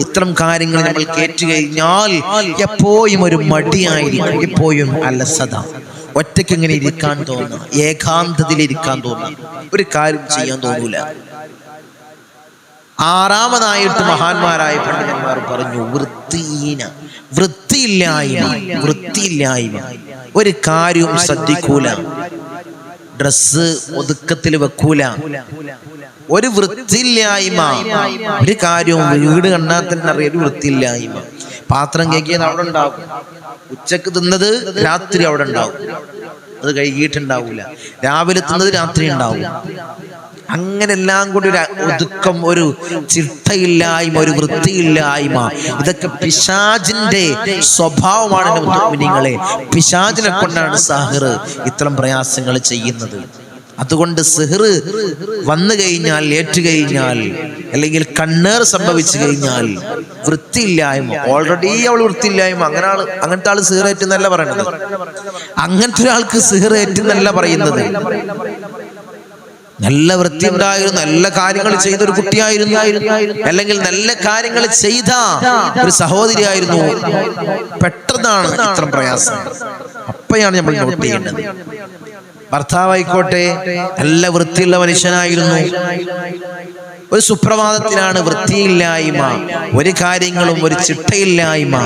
ഇത്തരം കാര്യങ്ങൾ നമ്മൾ കേറ്റു കഴിഞ്ഞാൽ എപ്പോഴും ഒരു മടിയായിരിക്കും. എപ്പോഴും അലസത ഒറ്റയ്ക്ക് ഇങ്ങനെ ഇരിക്കാൻ തോന്നുക ഏകാന്തതയിൽ ഇരിക്കാൻ തോന്നുക ഒരു കാര്യം ചെയ്യാൻ തോന്നൂല. ആറാമതായിട്ട് മഹാന്മാരായ പണ്ഡിതന്മാർ പറഞ്ഞു വൃത്തിഹീന വൃത്തിയില്ലായ്മ വൃത്തിയില്ലായ്മ. ഒരു കാര്യവും ശ്രദ്ധിക്കൂല. ഡ്രസ്സ് ഒതുക്കത്തിൽ വെക്കൂല. ഒരു വൃത്തിയില്ലായ്മ. ഒരു കാര്യവും വീട് കണ്ടാൽ തന്നെ അറിയാം ഒരു വൃത്തിയില്ലായ്മ. പാത്രം കേക്കിയത് അവിടെ ഉണ്ടാവും. ഉച്ചയ്ക്ക് തിന്നത് രാത്രി അവിടെ ഉണ്ടാവും. അത് കഴുകിയിട്ടുണ്ടാവൂല. രാവിലെ തിന്നത് രാത്രി ഉണ്ടാവും. അങ്ങനെ എല്ലാം കൂടി ഒരു ഒതുക്കം ഒരു ചിട്ടയില്ലായ്മ ഒരു വൃത്തിയില്ലായ്മ. ഇതൊക്കെ പിശാജിന്റെ സ്വഭാവമാണ് നിങ്ങളെ പിശാജിനെ കൊണ്ടാണ് സഹർ ഇത്തരം പ്രയാസങ്ങൾ ചെയ്യുന്നത്. അതുകൊണ്ട് സിഹർ വന്നു കഴിഞ്ഞാൽ ഏറ്റു കഴിഞ്ഞാൽ അല്ലെങ്കിൽ കണ്ണേർ സംഭവിച്ചു കഴിഞ്ഞാൽ വൃത്തിയില്ലായ്മ. ഓൾറെഡി അവൾ വൃത്തിയില്ലായ്മ. അങ്ങനെ ആൾ അങ്ങനത്തെ ആൾ സിഹർ ഏറ്റെന്നല്ല പറയണത് അങ്ങനത്തെ ഒരാൾക്ക് സിഹർ ഏറ്റെന്നല്ല പറയുന്നത്. നല്ല വൃത്തി ഉണ്ടായിരുന്നു നല്ല കാര്യങ്ങൾ ചെയ്ത ഒരു കുട്ടിയായിരുന്നു. അല്ലെങ്കിൽ നല്ല കാര്യങ്ങൾ ചെയ്ത ഒരു സഹോദരിയായിരുന്നു പെട്ടെന്നാണ് ഇത്ര പ്രയാസം. അപ്പോഴാണ് നമ്മൾ നോട്ട് ചെയ്യേണ്ടത്. ഭർത്താവായിക്കോട്ടെ നല്ല വൃത്തിയുള്ള മനുഷ്യനായിരുന്നു. ഒരു സുപ്രഭാതത്തിലാണ് വൃത്തിയില്ലായ്മ ഒരു കാര്യങ്ങളും ഒരു ചിട്ടയില്ലായ്മ.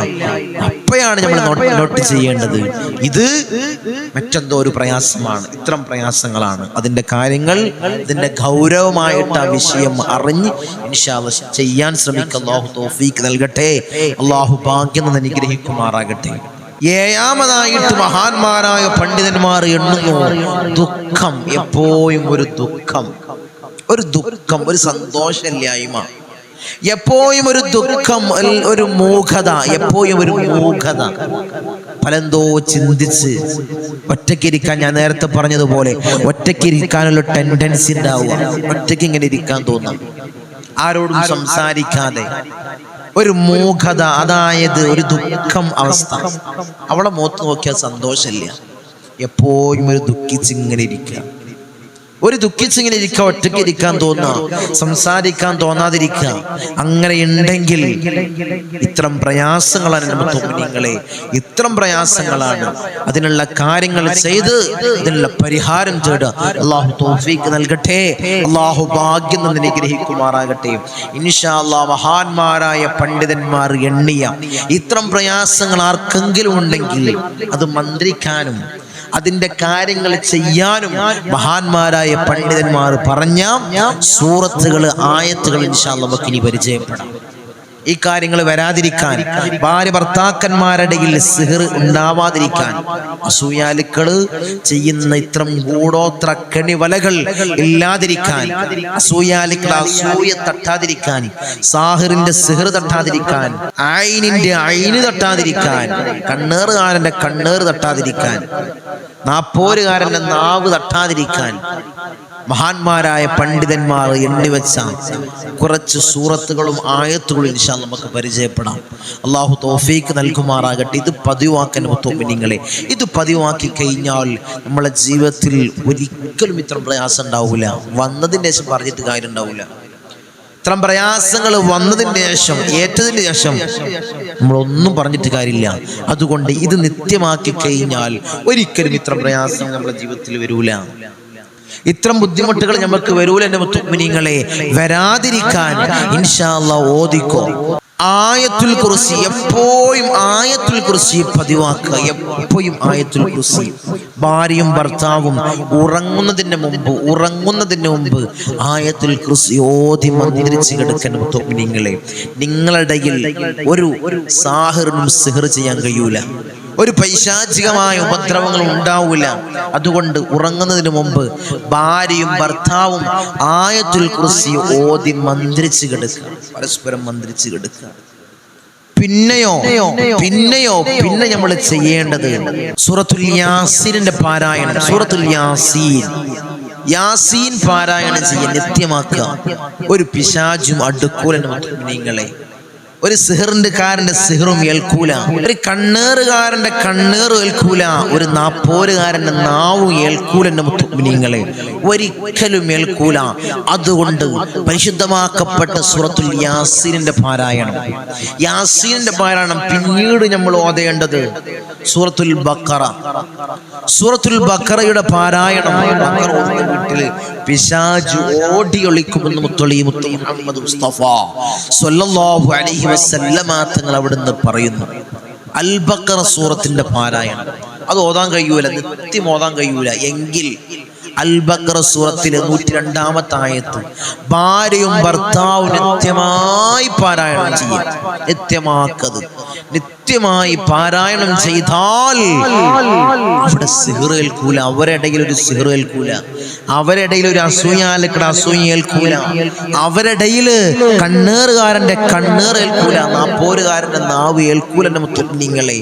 അപ്പോഴാണ് നമ്മൾ നോട്ട് ചെയ്യേണ്ടത്. ഇത് മറ്റെന്തോ ഒരു പ്രയാസമാണ്. ഇത്തരം പ്രയാസങ്ങളാണ്. അതിന്റെ കാര്യങ്ങൾ അതിന്റെ ഗൗരവമായിട്ട് ആ വിഷയം അറിഞ്ഞ് ചെയ്യാൻ ശ്രമിക്കുക അള്ളാഹു തോഫീക്ക് നൽകട്ടെ. അള്ളാഹു ഭാഗ്യം അനുഗ്രഹിക്കുമാറാകട്ടെ. ഏഴാമതായിട്ട് മഹാന്മാരായ പണ്ഡിതന്മാർ എണ്ണുന്നു. ദുഃഖം എപ്പോഴും ഒരു ദുഃഖം. ഒരു ദുഃഖം ഒരു സന്തോഷമില്ലായ്മ. എപ്പോഴും ഒരു ദുഃഖം ഒരു മൂഖത എപ്പോഴും ഒരു മൂഖത പലെന്തോ ചിന്തിച്ച് ഒറ്റയ്ക്കിരിക്കാൻ ഞാൻ നേരത്തെ പറഞ്ഞതുപോലെ ഒറ്റയ്ക്കിരിക്കാനുള്ള ടെൻഡൻസി ഉണ്ടാവുക. ഒറ്റയ്ക്ക് ഇങ്ങനെ ഇരിക്കാൻ തോന്നാം. ആരോടും സംസാരിക്കാതെ. ഒരു മൂഖത അതായത് ഒരു ദുഃഖം അവസ്ഥ. അവളെ മുഖത്ത് നോക്കിയാൽ സന്തോഷമില്ല. എപ്പോഴും ഒരു ദുഃഖിച്ചിങ്ങനെ ഇരിക്കുക. ഒരു ദുഃഖിച്ചിങ്ങനെ ഇരിക്കുക ഒറ്റയ്ക്ക് ഇരിക്കാൻ തോന്നുക സംസാരിക്കാൻ തോന്നാതിരിക്കുക. അങ്ങനെ ഉണ്ടെങ്കിൽ ഇത്തരം പ്രയാസങ്ങളാണ് നമ്മൾ തോന്നിങ്ങളെ ഇത്തരം പ്രയാസങ്ങളാണ്. അതിനുള്ള കാര്യങ്ങൾ ചെയ്ത് ഇതിനുള്ള പരിഹാരം തേടുക. അള്ളാഹു തോഫീക്ക് നൽകട്ടെ. അള്ളാഹു ഭാഗ്യം നിന്ന് അനുഗ്രഹിക്കുമാറാകട്ടെ. ഇൻഷാ മഹാന്മാരായ പണ്ഡിതന്മാർ എണ്ണിയ ഇത്തരം പ്രയാസങ്ങൾ ആർക്കെങ്കിലും ഉണ്ടെങ്കിൽ അത് മന്ത്രിക്കാനും അതിന്റെ കാര്യങ്ങൾ ചെയ്യാനും മഹാന്മാരായ പണ്ഡിതന്മാർ പറഞ്ഞ സൂറത്തുകൾ ആയത്തുകൾ ഇൻഷാ നമുക്ക് ഇനി പരിചയപ്പെടാം. ഈ കാര്യങ്ങൾ വരാതിരിക്കാൻ ഭാര്യ ഭർത്താക്കന്മാരുടെ സിഹർ ഉണ്ടാവാതിരിക്കാൻ. അസൂയാലുക്കൾ ചെയ്യുന്ന ഇത്തരം ഗൂഢോത്ര കെണിവലകൾ ഇല്ലാതിരിക്കാൻ അസൂയാലുക്കൾ അസൂയ തട്ടാതിരിക്കാൻ സാഹിറിന്റെ സിഹർ തട്ടാതിരിക്കാൻ ആയിനിന്റെ ആയിന് തട്ടാതിരിക്കാൻ കണ്ണേറുകാരന്റെ കണ്ണേറ് തട്ടാതിരിക്കാൻ നാപ്പോരുകാരന്റെ നാവ് തട്ടാതിരിക്കാൻ മഹാന്മാരായ പണ്ഡിതന്മാർ എണ്ണിവെച്ച കുറച്ച് സൂറത്തുകളും ആയത്തുകളും ഇൻഷാ നമുക്ക് പരിചയപ്പെടാം. അള്ളാഹു തോഫീക്ക് നൽകുമാറാകട്ടെ. ഇത് പതിവാക്കാൻ മുത്തോമിനിങ്ങളെ ഇത് പതിവാക്കി കഴിഞ്ഞാൽ നമ്മളെ ജീവിതത്തിൽ ഒരിക്കലും ഇത്ര പ്രയാസം ഉണ്ടാവില്ല വന്നതിന്റെ ശേഷം പറഞ്ഞിട്ട് കാര്യം ഉണ്ടാവില്ല ഇത്തരം പ്രയാസങ്ങൾ വന്നതിന് ശേഷം ഏറ്റതിന് ശേഷം നമ്മളൊന്നും പറഞ്ഞിട്ട് കാര്യമില്ല. അതുകൊണ്ട് ഇത് നിത്യമാക്കി കഴിഞ്ഞാൽ ഒരിക്കലും ഇത്ര പ്രയാസം നമ്മുടെ ജീവിതത്തിൽ വരൂല. ഇത്തരം ബുദ്ധിമുട്ടുകൾ നമുക്ക് വരൂല എന്റെ മുത്തുമിനിങ്ങളെ. വരാതിരിക്കാൻ ഇൻഷാ അല്ലാഹ് ഓദിക്കോ ആയത്തുൽ കുറിസി എപ്പോഴും ആയത്തുൽ കുറിസി പതിവാക്കുക. എപ്പോഴും ആയത്തുൽ കുറിസി ഭാര്യയും ഭർത്താവും ഉറങ്ങുന്നതിന് മുമ്പ് ഉറങ്ങുന്നതിന് മുമ്പ് ആയത്തുൽ കുറിസി ഓതി മന്ത്രിച്ച് കിടക്കുന്ന മുത്തുമിനിങ്ങളെ. നിങ്ങളുടെ ഒരു സാഹിറിനും സിഹർ ചെയ്യാൻ കഴിയൂല. ഒരു പൈശാചികമായ ഉപദ്രവങ്ങൾ ഉണ്ടാവില്ല. അതുകൊണ്ട് ഉറങ്ങുന്നതിന് മുമ്പ് ഭാര്യയും ഭർത്താവും ആയത്തുൽ കുറിസി ഓതി മന്ത്രിച്ച് കിടക്കുക. പരസ്പരം മന്ത്രിച്ച് കിടക്കുക. പിന്നെയോ പിന്നെയോ പിന്നെ നമ്മൾ ചെയ്യേണ്ടത് സൂറത്തുൽ യാസീനിന്റെ പാരായണം സൂറത്തുൽ യാസീൻ. യാസീൻ പാരായണം ചെയ്യാൻ നിത്യമാക്കുക. ഒരു പിശാചും അടുക്കൂലനും നിങ്ങളെ ഒരു സിഹറിന്റെ സിഹറും ഏൽക്കൂല. ഒരു കണ്ണേറുകാരന്റെ കണ്ണേറും ഏൽക്കൂല. ഒരു നാപ്പോരുകാരന്റെ നാവും ഏൽക്കൂല എന്റെ മുത്തുമിനിങ്ങളെ ഒരിക്കലും ഏൽക്കൂല. അതുകൊണ്ട് പരിശുദ്ധമാക്കപ്പെട്ട സൂറത്തുൽ യാസീനിന്റെ പാരായണം. യാസീനിന്റെ പാരായണം പിന്നീട് നമ്മൾ ഓതേണ്ടത് സൂറത്തുൽ ബക്കറ. സൂറത്തുൽ ബക്കറയുടെ പാരായണം ബക്കറ ഓതുന്ന പിശാജ് ഓടി ഒളിക്കുമെന്ന് മുത്തൊളി മുത്തു മുഹമ്മദ് മുസ്തഫ സല്ലല്ലാഹു അലൈഹി വസല്ലമ തങ്ങൾ അവിടുന്ന് പറയുന്നു. അൽ ബക്കറ സൂറത്തിന്റെ പാരായണം. അത് ഓതാൻ കഴിയൂല നിത്യം ഓതാൻ കഴിയൂല. എങ്കിൽ അൽ ബക്കറ സൂറത്തിലെ നൂറ്റി രണ്ടാമത്തെ ആയത്ത് ഭാര്യയും ഭർത്താവും നിത്യമായി പാരായണം ചെയ്യും. നിത്യമാക്കത്. നിത്യമായി പാരായണം ചെയ്താൽ അവിടെ സിഹറേൽക്കൂല അവരുടെ അവരിടയിൽ ഒരു സിഹറേൽക്കൂല അവരിടയിൽ ഒരു അസൂയാലക്കട അസൂയേൽക്കൂല ഏൽക്കൂല കണ്ണേറുകാരന്റെ കണ്ണേറേൽക്കൂല നാപ്പോരുകാരന്റെ നാവ് ഏൽക്കൂല നിങ്ങളെ.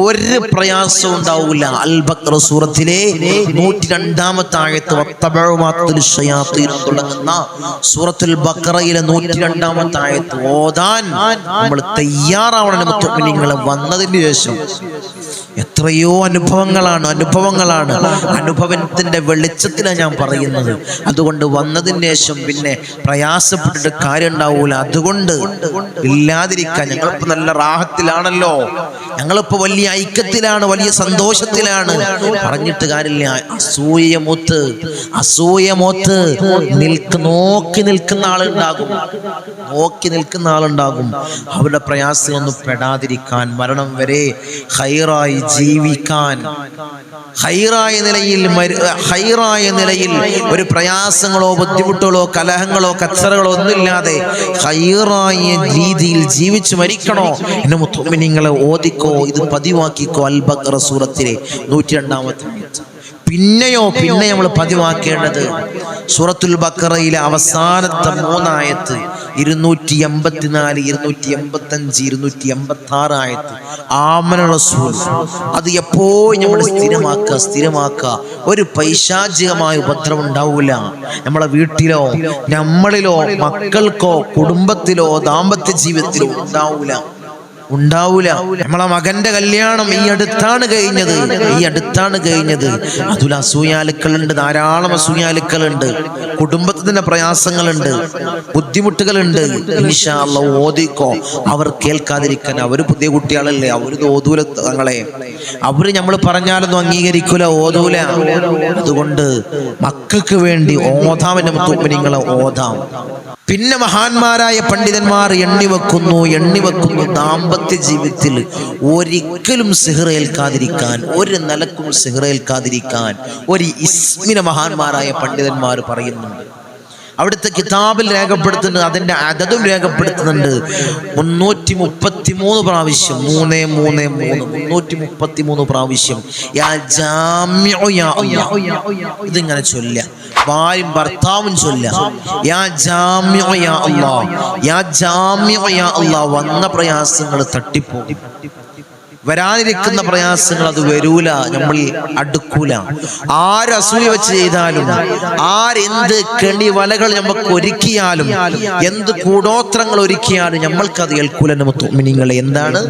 ഒരു പ്രയാസവും ഉണ്ടാവില്ല അൽ ബക്ര സൂറത്തിലെ നൂറ്റി രണ്ടാമത്തെ ആഴത്ത് തുടങ്ങുന്ന സൂറത്തുൽ ബക്കറയിലെ നൂറ്റി രണ്ടാമത്തെ ആഴത്ത് ഓതാൻ നമ്മൾ തയ്യാറാവണം നിങ്ങളെ. നിങ്ങൾ വന്നതിന് ശേഷം എത്രയോ അനുഭവങ്ങളാണ് അനുഭവങ്ങളാണ്. അനുഭവത്തിന്റെ വെളിച്ചത്തിലാണ് ഞാൻ പറയുന്നത്. അതുകൊണ്ട് വന്നതിന് ശേഷം പിന്നെ പ്രയാസപ്പെട്ടിട്ട് കാര്യം ഉണ്ടാവൂല അതുകൊണ്ട് ഇല്ലാതിരിക്കാൻ ഞങ്ങളിപ്പോ നല്ല റാഹത്തിലാണല്ലോ. ഞങ്ങളിപ്പോ വലിയ ഐക്യത്തിലാണ് വലിയ സന്തോഷത്തിലാണ്. പറഞ്ഞിട്ട് കാര്യമില്ല. അസൂയമൊത്ത് അസൂയമൊത്ത് നിൽക്ക് നോക്കി നിൽക്കുന്ന ആളുണ്ടാകും. നോക്കി നിൽക്കുന്ന ആളുണ്ടാകും. അവരുടെ പ്രയാസമൊന്നും പെടാതിരിക്കാൻ മരണം വരെ ഹൈറായി ജീവിക്കാൻ. ഹൈറായ നിലയിൽ ഹൈറായ നിലയിൽ ഒരു പ്രയാസങ്ങളോ ബുദ്ധിമുട്ടുകളോ കലഹങ്ങളോ കച്ചറകളോ ഒന്നുമില്ലാതെ ഹൈറായ രീതിയിൽ ജീവിച്ചു മരിക്കണോ? എന്നെ മുത്തുമിനിങ്ങളെ ഓദിക്കോ ഇത് പതിവാക്കിക്കോ. അൽബക് സൂറത്തിലെ നൂറ്റി രണ്ടാമത്തെ പിന്നെയോ പിന്നെ നമ്മൾ പതിവാക്കേണ്ടത്? സൂറത്തുൽ ബക്കറയിലെ അവസാനത്തെ മൂന്നായത്ത് ഇരുന്നൂറ്റി എൺപത്തിനാല് ഇരുന്നൂറ്റി എൺപത്തി അഞ്ച് ഇരുന്നൂറ്റി എൺപത്തി ആറ് ആയത്ത്. ആമന റസൂൽ. അത് എപ്പോഴും നമ്മൾ സ്ഥിരമാക്കുക സ്ഥിരമാക്കുക. ഒരു പൈശാചികമായ ഉപദ്രവം ഉണ്ടാവില്ല നമ്മളെ വീട്ടിലോ നമ്മളിലോ മക്കൾക്കോ കുടുംബത്തിലോ ദാമ്പത്യ ജീവിതത്തിലോ ഉണ്ടാവൂല. ഉണ്ടാവൂല. നമ്മളെ മകന്റെ കല്യാണം ഈ അടുത്താണ് കഴിഞ്ഞത്. ഈ അടുത്താണ് കഴിഞ്ഞത്. അതിൽ അസൂയാലുക്കളുണ്ട് ധാരാളം അസൂയാലുക്കളുണ്ട്. കുടുംബത്തിന്റെ പ്രയാസങ്ങളുണ്ട്. ബുദ്ധിമുട്ടുകളുണ്ട്. ഓദിക്കോ അവർ കേൾക്കാതിരിക്കാൻ അവർ പുതിയ കുട്ടികളല്ലേ? അവർ ഓതൂല തങ്ങളെ. അവർ നമ്മൾ പറഞ്ഞാലൊന്നും അംഗീകരിക്കൂല ഓതൂല. അതുകൊണ്ട് മക്കൾക്ക് വേണ്ടി ഓതാം എന്റെ മുത്തുമ്പനിങ്ങളെ ഓതാം. പിന്നെ മഹാന്മാരായ പണ്ഡിതന്മാർ എണ്ണിവെക്കുന്നു എണ്ണിവെക്കുന്നു ദാമ്പത്യ ജീവിതത്തിൽ ഒരിക്കലും സിഹറേൽക്കാതിരിക്കാൻ ഒരു നിലക്കും സിഹറേൽക്കാതിരിക്കാൻ ഒരു ഇസ്മിന മഹാന്മാരായ പണ്ഡിതന്മാർ പറയുന്നുണ്ട്. അവിടുത്തെ കിതാബിൽ രേഖപ്പെടുത്തുന്നുണ്ട് അതിന്റെ അതതും രേഖപ്പെടുത്തുന്നുണ്ട്. മുന്നൂറ്റി മുപ്പത്തി മൂന്ന് പ്രാവശ്യം. മൂന്ന് മൂന്ന് മൂന്ന് മുന്നൂറ്റി മുപ്പത്തിമൂന്ന് പ്രാവശ്യം. ഇതിങ്ങനെ ചൊല്ല ഭാര്യയും ഭർത്താവും ചൊല്ല യാ ജാമ്യു വന്ന പ്രയാസങ്ങൾ തട്ടിപ്പോകും. വരാനിരിക്കുന്ന പ്രയാസങ്ങൾ അത് വരൂല നമ്മൾ അടുക്കൂല. ആരസൂയ വെച്ച് ചെയ്താലും ആരെന്ത് കെണി വലകൾ നമുക്ക് ഒരുക്കിയാലും എന്ത് കൂടോത്രങ്ങൾ ഒരുക്കിയാലും നമ്മൾക്കത് ഏൽക്കൂല. മുത്തുമിനിങ്ങളെ എന്താണ്?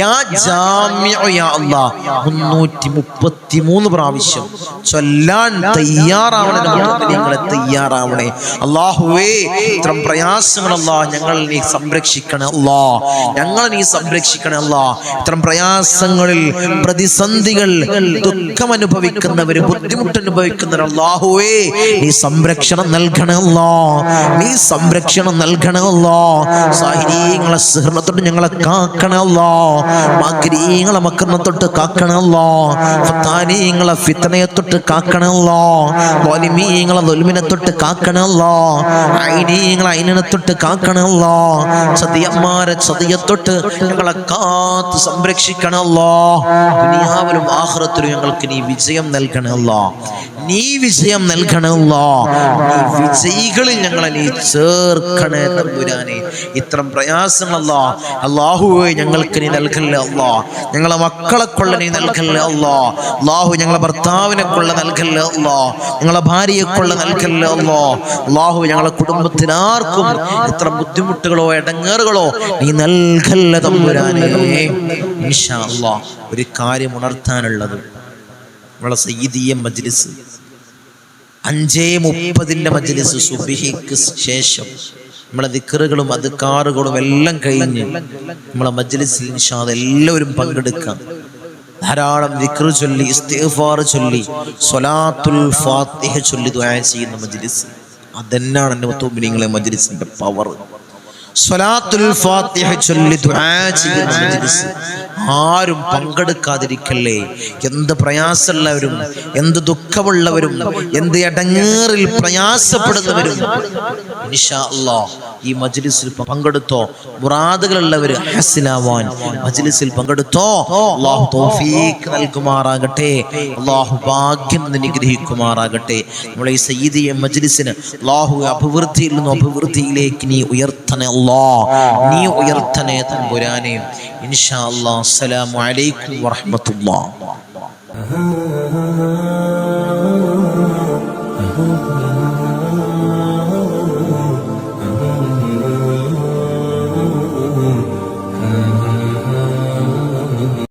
യാ ജാമ്യ മുന്നൂറ്റി മുപ്പത്തി മൂന്ന് പ്രാവശ്യം ചൊല്ലാൻ തയ്യാറാവണേ മുത്തുമിനിങ്ങളെ തയ്യാറാവണേ. അള്ളാഹുവേ ഇത്തരം പ്രയാസങ്ങൾ അല്ലാ ഞങ്ങൾ നീ സംരക്ഷിക്കണേ അല്ലാ ഞങ്ങൾ നീ സംരക്ഷിക്കണേ അല്ലാ ഇത്തരം പ്രയാസങ്ങളിൽ പ്രതിസന്ധികൾ ദുഃഖം അനുഭവിക്കുന്നവര് ബുദ്ധിമുട്ട് അനുഭവിക്കുന്നവർ അല്ലാഹുവേ നീ സംരക്ഷണം നൽകണമല്ലോ നീ സംരക്ഷണം നൽകണമല്ലോ സാഹിര്യങ്ങളെ സഹൃണത്തോട്ട് ഞങ്ങളെ കാക്കണമല്ലോ മാഗ്രീങ്ങളെ മക്കറിനെ കാക്കണമല്ലോ ഫത്താനീങ്ങളെ ഫിത്തനയെ തൊട്ട് കാക്കണമല്ലോ വലിമീങ്ങളെ ദുൽമിനെ തൊട്ട് കാക്കണമല്ലോ ഐനീങ്ങളെ ഐനനെ തൊട്ട് കാക്കണമല്ലോ ചതിയന്മാരെ ചതിയത്തൊട്ട് ഞങ്ങളെ കാത്ത് സംരക്ഷിക്കണമല്ലോ ദുനിയാവിലും ആഹ്റത്തിലും ഞങ്ങൾക്ക് നീ വിജയം നൽകണല്ലോ നീ വിജയം നൽകണല്ലോ നീ വിജയികളിൽ ഞങ്ങളെ നീ ചേർക്കണേ തമ്പുരാനെ. ഇത്തരം പ്രയാസങ്ങളല്ലോ അള്ളാഹുവെ ഞങ്ങൾക്ക് നീ നൽകല്ലേ അല്ലോ. ഞങ്ങളെ മക്കളെ കൊള്ള നീ നൽകല്ലേ അല്ലോ. അള്ളാഹു ഞങ്ങളെ ഭർത്താവിനെ കൊള്ള നൽകല്ലേ അല്ലോ. ഞങ്ങളെ ഭാര്യയെ കൊള്ള നൽകല്ലേ അല്ലോ. അള്ളാഹു ഞങ്ങളെ കുടുംബത്തിനാർക്കും ഇത്ര ബുദ്ധിമുട്ടുകളോ ഇടങ്ങേറുകളോ നീ നൽകല്ലേ തമ്പുരാനെ. ഇൻഷാ അള്ളാ ഒരു കാര്യം ഉണർത്താനുള്ളത്. നമ്മളെ സയ്യിദീയ മജ്ലിസ് അഞ്ചേ മുപ്പതിന്റെ മജ്ലിസ് സുബിഹിക്ക് ശേഷം നമ്മളെ ദിക്കറുകളും അതുക്കാറുകളും എല്ലാം കഴിഞ്ഞ് നമ്മളെ മജ്ലിസിൽ അല്ലാ എല്ലാവരും പങ്കെടുക്കാം. ധാരാളം ദിക്ർ ചൊല്ലി ഇസ്തിഗ്ഫാർ ചൊല്ലി സൊലാത്തുൽ ഫാത്തിഹ ചൊല്ലി ദുആ ചെയ്യുന്ന മജ്ലിസ്. അതെന്നാണ് എന്റെ മുത്തുമ്പിനിങ്ങളെ മജ്ലിസിന്റെ പവർ സ്വലാത്തുൽ ഫാത്തിഹ ചൊല്ലി ദുആ ചെയ്യുന്ന ആരും പങ്കെടുക്കാതിരിക്കല്ലേ? എന്ത് പ്രയാസമുള്ളവരും എന്ത് ദുഃഖമുള്ളവരും എന്ത് ഇടങ്ങേറിൽ പ്രയാസപ്പെടുന്നവരും. ഈ മജ്ലിസിൽ പങ്കെടുത്തോ. മുറാദുകളുള്ളവർ ഹസിലാവാൻ മജ്ലിസിൽ പങ്കെടുത്തോ. അള്ളാഹു തൗഫീഖ് നൽകുമാറാകട്ടെ. അള്ളാഹു ഭാഗ്യം അനുഗ്രഹിക്കുമാറാകട്ടെ നമ്മളെ ഈ സയ്യിദിയ മജ്ലിസിന് അള്ളാഹു അഭിവൃദ്ധിയിൽ നിന്നും അഭിവൃദ്ധിയിലേക്ക് നീ ഉയർത്തണേ അല്ലാ നീ ഉയർത്തണേ തമ്പുരാനെ ഇൻഷാ അല്ലാ. അസ്സലാമു അലൈക്കും വറഹ്മത്തുള്ളാഹ്